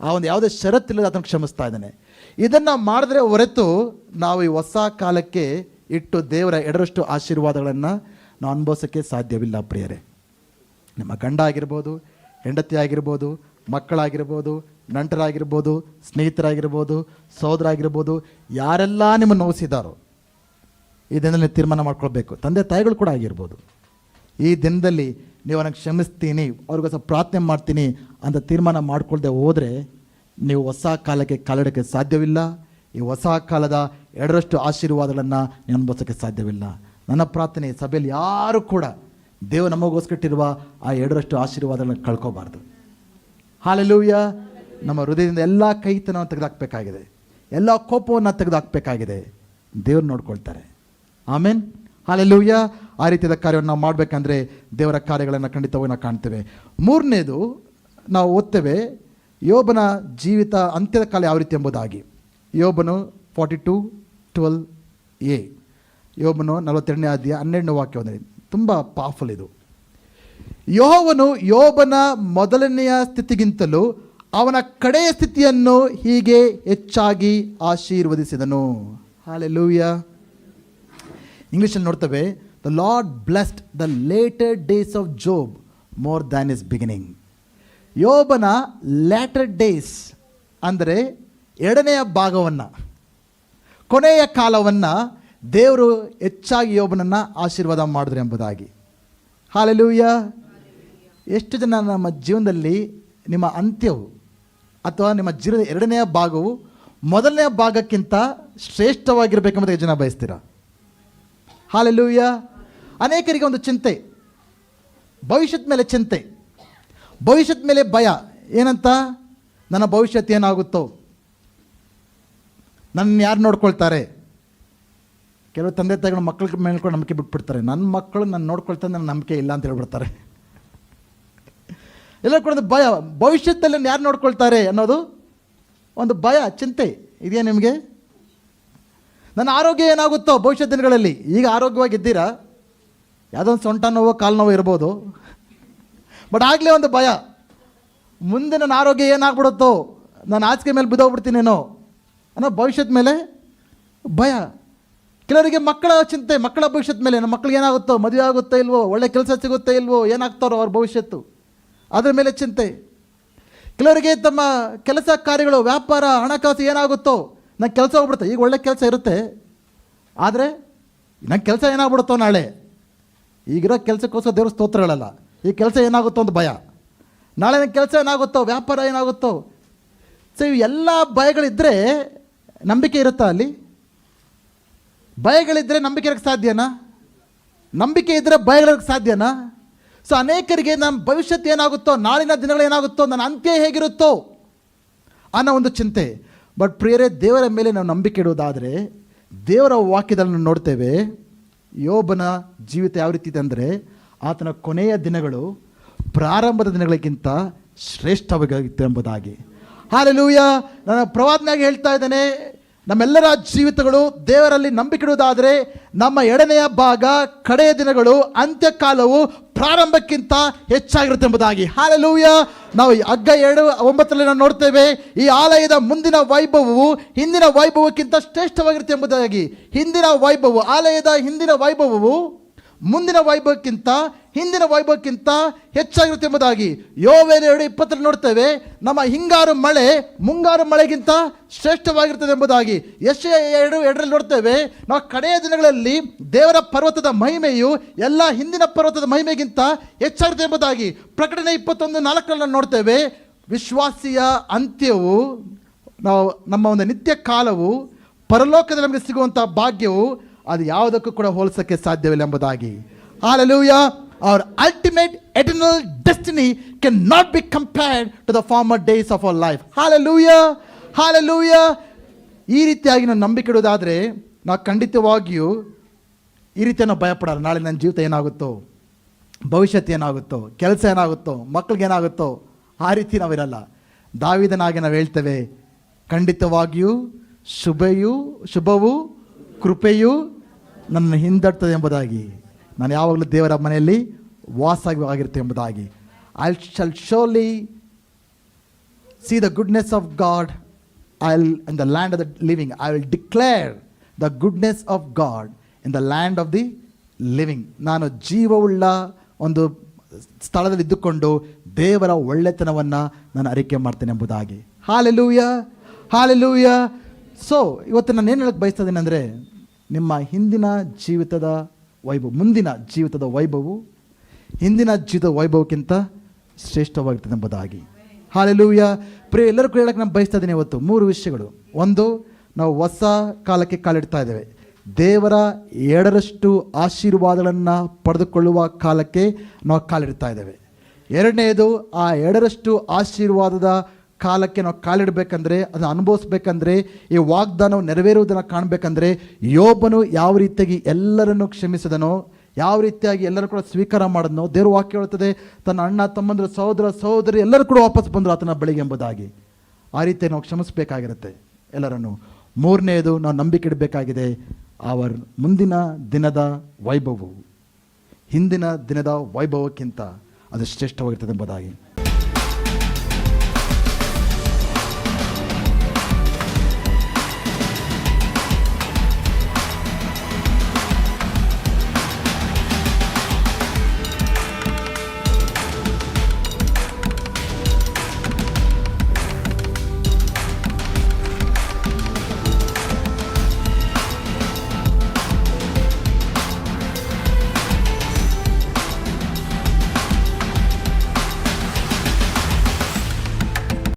ಆ ಒಂದು ಯಾವುದೇ ಷರತ್ತಿಲ್ಲದೆ ಅದನ್ನು ಕ್ಷಮಿಸ್ತಾ ಇದ್ದೇನೆ. ಇದನ್ನು ಮಾಡಿದ್ರೆ ಹೊರತು ನಾವು ಈ ಹೊಸ ಕಾಲಕ್ಕೆ ಇಟ್ಟು ದೇವರ ಎರಡರಷ್ಟು ಆಶೀರ್ವಾದಗಳನ್ನು ನಾವು ಅನುಭವಿಸೋಕ್ಕೆ ಸಾಧ್ಯವಿಲ್ಲ ಪ್ರಿಯರೇ. ನಿಮ್ಮ ಗಂಡ ಆಗಿರ್ಬೋದು, ಹೆಂಡತಿ ಆಗಿರ್ಬೋದು, ಮಕ್ಕಳಾಗಿರ್ಬೋದು, ನಂಟರಾಗಿರ್ಬೋದು, ಸ್ನೇಹಿತರಾಗಿರ್ಬೋದು ಸಹೋದರ ಆಗಿರ್ಬೋದು ಯಾರೆಲ್ಲ ನಿಮ್ಮನ್ನು ನೋಯಿಸಿದಾರೋ ಇದನ್ನೆಲ್ಲ ತೀರ್ಮಾನ ಮಾಡ್ಕೊಳ್ಬೇಕು. ತಂದೆ ತಾಯಿಗಳು ಕೂಡ ಆಗಿರ್ಬೋದು. ಈ ದಿನದಲ್ಲಿ ನೀವು ನನಗೆ ಕ್ಷಮಿಸ್ತೀನಿ ಅವ್ರಿಗೋಸ್ಕರ ಪ್ರಾರ್ಥನೆ ಮಾಡ್ತೀನಿ ಅಂತ ತೀರ್ಮಾನ ಮಾಡಿಕೊಳ್ಳದೆ ಹೋದರೆ ನೀವು ಹೊಸ ಕಾಲಕ್ಕೆ ಕಾಲಿಡೋಕ್ಕೆ ಸಾಧ್ಯವಿಲ್ಲ. ಈ ಹೊಸ ಕಾಲದ ಎರಡರಷ್ಟು ಆಶೀರ್ವಾದಗಳನ್ನು ನೀವು ಅನುಭವಿಸೋಕ್ಕೆ ಸಾಧ್ಯವಿಲ್ಲ. ನನ್ನ ಪ್ರಾರ್ಥನೆ ಸಭೆಯಲ್ಲಿ ಯಾರೂ ಕೂಡ ದೇವ ನಮಗೋಸ್ಕಟ್ಟಿರುವ ಆ ಎರಡರಷ್ಟು ಆಶೀರ್ವಾದಗಳನ್ನು ಕಳ್ಕೋಬಾರ್ದು. ಹಾಲೆಲೂಯ್ಯ. ನಮ್ಮ ಹೃದಯದಿಂದ ಎಲ್ಲ ಕೈತನವನ್ನು ತೆಗೆದುಹಾಕಬೇಕಾಗಿದೆ ಎಲ್ಲ ಕೋಪವನ್ನು ತೆಗೆದುಹಾಕಬೇಕಾಗಿದೆ ದೇವ್ರು ನೋಡ್ಕೊಳ್ತಾರೆ. ಆಮೇನ್. ಹಾಲೆಲೂಯ ಆ ರೀತಿಯಾದ ಕಾರ್ಯವನ್ನು ನಾವು ಮಾಡಬೇಕಂದ್ರೆ ದೇವರ ಕಾರ್ಯಗಳನ್ನು ಖಂಡಿತವಾಗಿ ನಾವು ಕಾಣ್ತೇವೆ. ಮೂರನೇದು ನಾವು ಓದ್ತೇವೆ ಯೋಬನ ಜೀವಿತ ಅಂತ್ಯದ ಕಾಲ ಯಾವ ರೀತಿ ಎಂಬುದಾಗಿ. ಯೋಬನು ಫಾರ್ಟಿ ಟು ಟ್ವೆಲ್ ಎ. ಯೋಬನು ನಲವತ್ತೆರಡನೇ ಆದ್ಯ ಹನ್ನೆರಡನೇ ವಾಕ್ಯ ಒಂದಿದೆ ತುಂಬ ಪಾಫುಲ್ ಇದು. ಯೋಹವನು ಯೋಬನ ಮೊದಲನೆಯ ಸ್ಥಿತಿಗಿಂತಲೂ ಅವನ ಕಡೆಯ ಸ್ಥಿತಿಯನ್ನು ಹೀಗೆ ಹೆಚ್ಚಾಗಿ ಆಶೀರ್ವದಿಸಿದನು. ಹಾಲೆ ಲೂವಿಯ ಇಂಗ್ಲೀಷಲ್ಲಿ ನೋಡ್ತೇವೆ the Lord blessed the later days of Job more than his beginning ಯೋಬನ ಲ್ಯಾಟರ್ ಡೇಸ್ ಅಂದರೆ ಎರಡನೆಯ ಭಾಗವನ್ನು. ಕೊನೆಯ ಕಾಲವನ್ನು ದೇವರು ಹೆಚ್ಚಾಗಿ ಯೋಬನನ್ನು ಆಶೀರ್ವಾದ ಮಾಡಿದ್ರು ಎಂಬುದಾಗಿ. ಹಾಲೆಲೂಯ್ಯ ಎಷ್ಟು ಜನ ನಮ್ಮ ಜೀವನದಲ್ಲಿ ನಿಮ್ಮ ಅಂತ್ಯವು ಅಥವಾ ನಿಮ್ಮ ಜೀವನದ ಎರಡನೆಯ ಭಾಗವು ಮೊದಲನೆಯ ಭಾಗಕ್ಕಿಂತ ಶ್ರೇಷ್ಠವಾಗಿರಬೇಕೆಂಬುದಾಗಿ ಜನ ಬಯಸ್ತೀರಾ? ಹಾಲೆಲೂಯ. ಅನೇಕರಿಗೆ ಒಂದು ಚಿಂತೆ. ಭವಿಷ್ಯದ ಮೇಲೆ ಚಿಂತೆ. ಭವಿಷ್ಯದ ಮೇಲೆ ಭಯ. ಏನಂತ? ನನ್ನ ಭವಿಷ್ಯತ್ ಏನಾಗುತ್ತೋ. ನನ್ನ ಯಾರು ನೋಡ್ಕೊಳ್ತಾರೆ? ಕೆಲವು ತಂದೆ ತಾಯಿಗಳು ಮಕ್ಕಳ ಮೇಲ್ಕೊಂಡು ನಂಬಿಕೆ ಬಿಟ್ಬಿಡ್ತಾರೆ. ನನ್ನ ಮಕ್ಕಳು ನನ್ನ ನೋಡ್ಕೊಳ್ತಾರೆ, ನನ್ನ ನಂಬಿಕೆ ಇಲ್ಲ ಅಂತ ಹೇಳ್ಬಿಡ್ತಾರೆ. ಎಲ್ಲ ಕೂಡ ಭಯ. ಭವಿಷ್ಯದಲ್ಲಿ ಯಾರು ನೋಡ್ಕೊಳ್ತಾರೆ ಅನ್ನೋದು ಒಂದು ಭಯ, ಚಿಂತೆ. ಇದೆಯಾ ನಿಮಗೆ? ನನ್ನ ಆರೋಗ್ಯ ಏನಾಗುತ್ತೋ ಭವಿಷ್ಯ ದಿನಗಳಲ್ಲಿ, ಈಗ ಆರೋಗ್ಯವಾಗಿದ್ದೀರಾ? ಯಾವುದೋ ಒಂದು ಸೊಂಟ ನೋವು, ಕಾಲು ನೋವು ಇರ್ಬೋದು. ಬಟ್ ಆಗಲೇ ಒಂದು ಭಯ. ಮುಂದೆ ನನ್ನ ಆರೋಗ್ಯ ಏನಾಗ್ಬಿಡುತ್ತೋ, ನಾನು ಆಚಿಕೆ ಮೇಲೆ ಬಿದ್ದೋಗ್ಬಿಡ್ತೀನೇನೋ ಅನ್ನೋ ಭವಿಷ್ಯದ ಮೇಲೆ ಭಯ. ಕೆಲವರಿಗೆ ಮಕ್ಕಳ ಚಿಂತೆ, ಮಕ್ಕಳ ಭವಿಷ್ಯದ ಮೇಲೆ, ನಮ್ಮ ಮಕ್ಕಳಿಗೆ ಏನಾಗುತ್ತೋ, ಮದುವೆ ಆಗುತ್ತೋ ಇಲ್ವೋ, ಒಳ್ಳೆ ಕೆಲಸ ಸಿಗುತ್ತೋ ಇಲ್ವೋ, ಏನಾಗ್ತಾರೋ ಅವ್ರ ಭವಿಷ್ಯತ್ತು, ಅದರ ಮೇಲೆ ಚಿಂತೆ. ಕೆಲವರಿಗೆ ತಮ್ಮ ಕೆಲಸ ಕಾರ್ಯಗಳು, ವ್ಯಾಪಾರ, ಹಣಕಾಸು ಏನಾಗುತ್ತೋ ನಂಗೆ ಕೆಲಸ ಹೋಗ್ಬಿಡುತ್ತೆ. ಈಗ ಒಳ್ಳೆ ಕೆಲಸ ಇರುತ್ತೆ. ಆದರೆ ನಂಗೆ ಕೆಲಸ ಏನಾಗ್ಬಿಡುತ್ತೋ ನಾಳೆ? ಈಗಿರೋ ಕೆಲಸಕ್ಕೋಸ್ಕರ ದೇವ್ರ ಸ್ತೋತ್ರಗಳಲ್ಲ. ಈ ಕೆಲಸ ಏನಾಗುತ್ತೋ ಒಂದು ಭಯ. ನಾಳೆ ನನ್ನ ಕೆಲಸ ಏನಾಗುತ್ತೋ, ವ್ಯಾಪಾರ ಏನಾಗುತ್ತೋ? ಸೊ ಎಲ್ಲ ಭಯಗಳಿದ್ದರೆ ನಂಬಿಕೆ ಇರುತ್ತಾ ಅಲ್ಲಿ? ಭಯಗಳಿದ್ದರೆ ನಂಬಿಕೆ ಇರೋಕ್ಕೆ ಸಾಧ್ಯನಾ? ನಂಬಿಕೆ ಇದ್ದರೆ ಭಯಗಳಿರೋಕ್ಕೆ ಸಾಧ್ಯನಾ? ಸೊ ಅನೇಕರಿಗೆ ನಮ್ಮ ಭವಿಷ್ಯತ್ ಏನಾಗುತ್ತೋ, ನಾಳಿನ ದಿನಗಳು ಏನಾಗುತ್ತೋ, ನನ್ನ ಅಂತ್ಯ ಹೇಗಿರುತ್ತೋ ಅನ್ನೋ ಒಂದು ಚಿಂತೆ. ಬಟ್ ಪ್ರಿಯರೇ, ದೇವರ ಮೇಲೆ ನಾವು ನಂಬಿಕೆ ಇಡುವುದಾದರೆ ದೇವರ ವಾಕ್ಯದಲ್ಲಿ ನಾವು ನೋಡ್ತೇವೆ, ಯೋಬನ ಜೀವಿತ ಯಾವ ರೀತಿ ಇದೆ ಅಂದರೆ, ಆತನ ಕೊನೆಯ ದಿನಗಳು ಪ್ರಾರಂಭದ ದಿನಗಳಿಗಿಂತ ಶ್ರೇಷ್ಠವಾಗಿತ್ತು ಎಂಬುದಾಗಿ. ಹಾಲೆಲೂಯ ನನ್ನ ಪ್ರವಾದನಾಗಿ ಹೇಳ್ತಾ ಇದ್ದೇನೆ. ನಮ್ಮೆಲ್ಲರ ಜೀವಿತಗಳು ದೇವರಲ್ಲಿ ನಂಬಿಕಿಡುವುದಾದರೆ ನಮ್ಮ ಎರಡನೆಯ ಭಾಗ ಕಡೆಯ ದಿನಗಳು ಅಂತ್ಯಕಾಲವು ಪ್ರಾರಂಭಕ್ಕಿಂತ ಹೆಚ್ಚಾಗಿರುತ್ತೆ ಎಂಬುದಾಗಿ. ಹಾಲೆಲೂಯ ನಾವು ಅಗ್ಗ ಎರಡು, ಒಂಬತ್ತರಲ್ಲಿ ನಾವು ನೋಡ್ತೇವೆ, ಈ ಆಲಯದ ಮುಂದಿನ ವೈಭವವು ಹಿಂದಿನ ವೈಭವಕ್ಕಿಂತ ಶ್ರೇಷ್ಠವಾಗಿರುತ್ತೆ ಎಂಬುದಾಗಿ. ಹಿಂದಿನ ವೈಭವ ಆಲಯದ ಹಿಂದಿನ ವೈಭವವು ಮುಂದಿನ ವೈಭವಕ್ಕಿಂತ, ಹಿಂದಿನ ವೈಭವಕ್ಕಿಂತ ಹೆಚ್ಚಾಗಿರುತ್ತೆ ಎಂಬುದಾಗಿ ಯೋವೇನ ಎರಡು ಇಪ್ಪತ್ತರಲ್ಲಿ ನೋಡ್ತೇವೆ. ನಮ್ಮ ಹಿಂಗಾರು ಮಳೆ, ಮುಂಗಾರು ಮಳೆಗಿಂತ ಶ್ರೇಷ್ಠವಾಗಿರ್ತದೆ ಎಂಬುದಾಗಿ ಎಷ್ಟು ಎರಡು, ಎರಡರಲ್ಲಿ ನೋಡ್ತೇವೆ. ನಾವು ಕಡೆಯ ದಿನಗಳಲ್ಲಿ ದೇವರ ಪರ್ವತದ ಮಹಿಮೆಯು ಎಲ್ಲ ಹಿಂದಿನ ಪರ್ವತದ ಮಹಿಮೆಗಿಂತ ಹೆಚ್ಚಾಗಿರುತ್ತೆ ಎಂಬುದಾಗಿ ಪ್ರಕಟಣೆ ಇಪ್ಪತ್ತೊಂದು ನಾಲ್ಕರಲ್ಲಿ ನೋಡ್ತೇವೆ. ವಿಶ್ವಾಸಿಯ ಅಂತ್ಯವು, ನಾವು ನಮ್ಮ ಒಂದು ನಿತ್ಯ ಕಾಲವು, ಪರಲೋಕದಲ್ಲಿ ನಮಗೆ ಸಿಗುವಂಥ ಭಾಗ್ಯವು ಅದು ಯಾವುದಕ್ಕೂ ಕೂಡ ಹೋಲಿಸೋಕ್ಕೆ ಸಾಧ್ಯವಿಲ್ಲ ಎಂಬುದಾಗಿ. Hallelujah our ultimate eternal destiny can not be compared to the former days of our life hallelujah hallelujah ಈ ರೀತಿಯಾಗಿ ನಾವು ನಂಬಿಕೆ ಇಡೋದಾದರೆ ನಾವು ಖಂಡಿತವಾಗಿಯೂ ಈ ರೀತಿ ನಾವು ಭಯಪಡಲ್ಲ. ನಾಳೆ ನನ್ನ ಜೀವಿತ ಏನಾಗುತ್ತೋ ಭವಿಷ್ಯತ್ ಏನಾಗುತ್ತೋ, ಕೆಲಸ ಏನಾಗುತ್ತೋ ಮಕ್ಕಳಿಗೆ ಏನಾಗುತ್ತೋ, ಆ ರೀತಿ ನಾವಿರಲ್ಲ. ದಾವಿದನಾಗಿ ನಾವು ಹೇಳ್ತೇವೆ, ಖಂಡಿತವಾಗಿಯೂ ಶುಭೆಯೂ, ಶುಭವು ಕೃಪೆಯು ನನ್ನ ಹಿಂದಟ್ಟದೆ ಎಂಬುದಾಗಿ. ನಾನು ಯಾವಾಗಲೂ ದೇವರ ಮನೆಯಲ್ಲಿ ವಾಸ ಆಗಿರುತ್ತೆ ಎಂಬುದಾಗಿ. I shall show the goodness of God I will in the land of the living I will declare the goodness of God in the land of the living ನಾನು ಜೀವವುಳ್ಳ ಒಂದು ಸ್ಥಳದಲ್ಲಿ ಇದ್ದುಕೊಂಡು ದೇವರ ಒಳ್ಳೆತನವನ್ನು ನಾನು ಅರಿಕೆ ಮಾಡ್ತೇನೆ ಎಂಬುದಾಗಿ. ಹಾಲೆಲೂಯ ಹಾಲೆಲೂಯ ಸೊ ಇವತ್ತು ನಾನು ಏನು ಹೇಳಕ್ಕೆ ಬಯಸ್ತಾ ಇದ್ದೀನಿ ಅಂದರೆ, ನಿಮ್ಮ ಹಿಂದಿನ ಜೀವಿತದ ವೈಭವ, ಮುಂದಿನ ಜೀವಿತದ ವೈಭವವು ಹಿಂದಿನ ಜೀವಿತದ ವೈಭವಕ್ಕಿಂತ ಶ್ರೇಷ್ಠವಾಗಿರ್ತದೆ ಎಂಬುದಾಗಿ. ಹಾಲೆಲೂಯ ಪ್ರಿಯ, ಎಲ್ಲರೂ ಕೂಡ ಹೇಳಕ್ಕೆ ನಾನು ಬಯಸ್ತಾ ಇವತ್ತು. ಮೂರು ವಿಷಯಗಳು. ಒಂದು, ನಾವು ಹೊಸ ಕಾಲಕ್ಕೆ ಕಾಲಿಡ್ತಾ ಇದ್ದೇವೆ. ದೇವರ ಎರಡರಷ್ಟು ಆಶೀರ್ವಾದಗಳನ್ನು ಪಡೆದುಕೊಳ್ಳುವ ಕಾಲಕ್ಕೆ ನಾವು ಕಾಲಿಡ್ತಾ ಇದ್ದೇವೆ. ಎರಡನೆಯದು ಆ ಎರಡರಷ್ಟು ಆಶೀರ್ವಾದದ ಕಾಲಕ್ಕೆ ನಾವು ಕಾಲಿಡಬೇಕಂದ್ರೆ, ಅದನ್ನು ಅನುಭವಿಸ್ಬೇಕಂದ್ರೆ, ಈ ವಾಗ್ದಾನವು ನೆರವೇರುವುದನ್ನು ಕಾಣಬೇಕಂದ್ರೆ, ಯೋಬನು ಯಾವ ರೀತಿಯಾಗಿ ಎಲ್ಲರನ್ನು ಕ್ಷಮಿಸಿದನೋ, ಯಾವ ರೀತಿಯಾಗಿ ಎಲ್ಲರೂ ಕೂಡ ಸ್ವೀಕಾರ ಮಾಡಿದ್ನೋ, ದೇವರು ವಾಕ್ಯ ಹೇಳುತ್ತದೆ ತನ್ನ ಅಣ್ಣ, ತಮ್ಮಂದ್ರ, ಸಹೋದರ, ಸಹೋದರಿ ಎಲ್ಲರೂ ಕೂಡ ವಾಪಸ್ ಬಂದರು ಆತನ ಬಳಿಗೆ ಎಂಬುದಾಗಿ. ಆ ರೀತಿ ನಾವು ಕ್ಷಮಿಸಬೇಕಾಗಿರುತ್ತೆ ಎಲ್ಲರನ್ನು. ಮೂರನೆಯದು ನಾವು ನಂಬಿಕೆ ಇಡಬೇಕಾಗಿದೆ ಅವರ ಮುಂದಿನ ದಿನದ ವೈಭವವು. ಹಿಂದಿನ ದಿನದ ವೈಭವಕ್ಕಿಂತ ಅದು ಶ್ರೇಷ್ಠವಾಗಿರ್ತದೆ ಎಂಬುದಾಗಿ.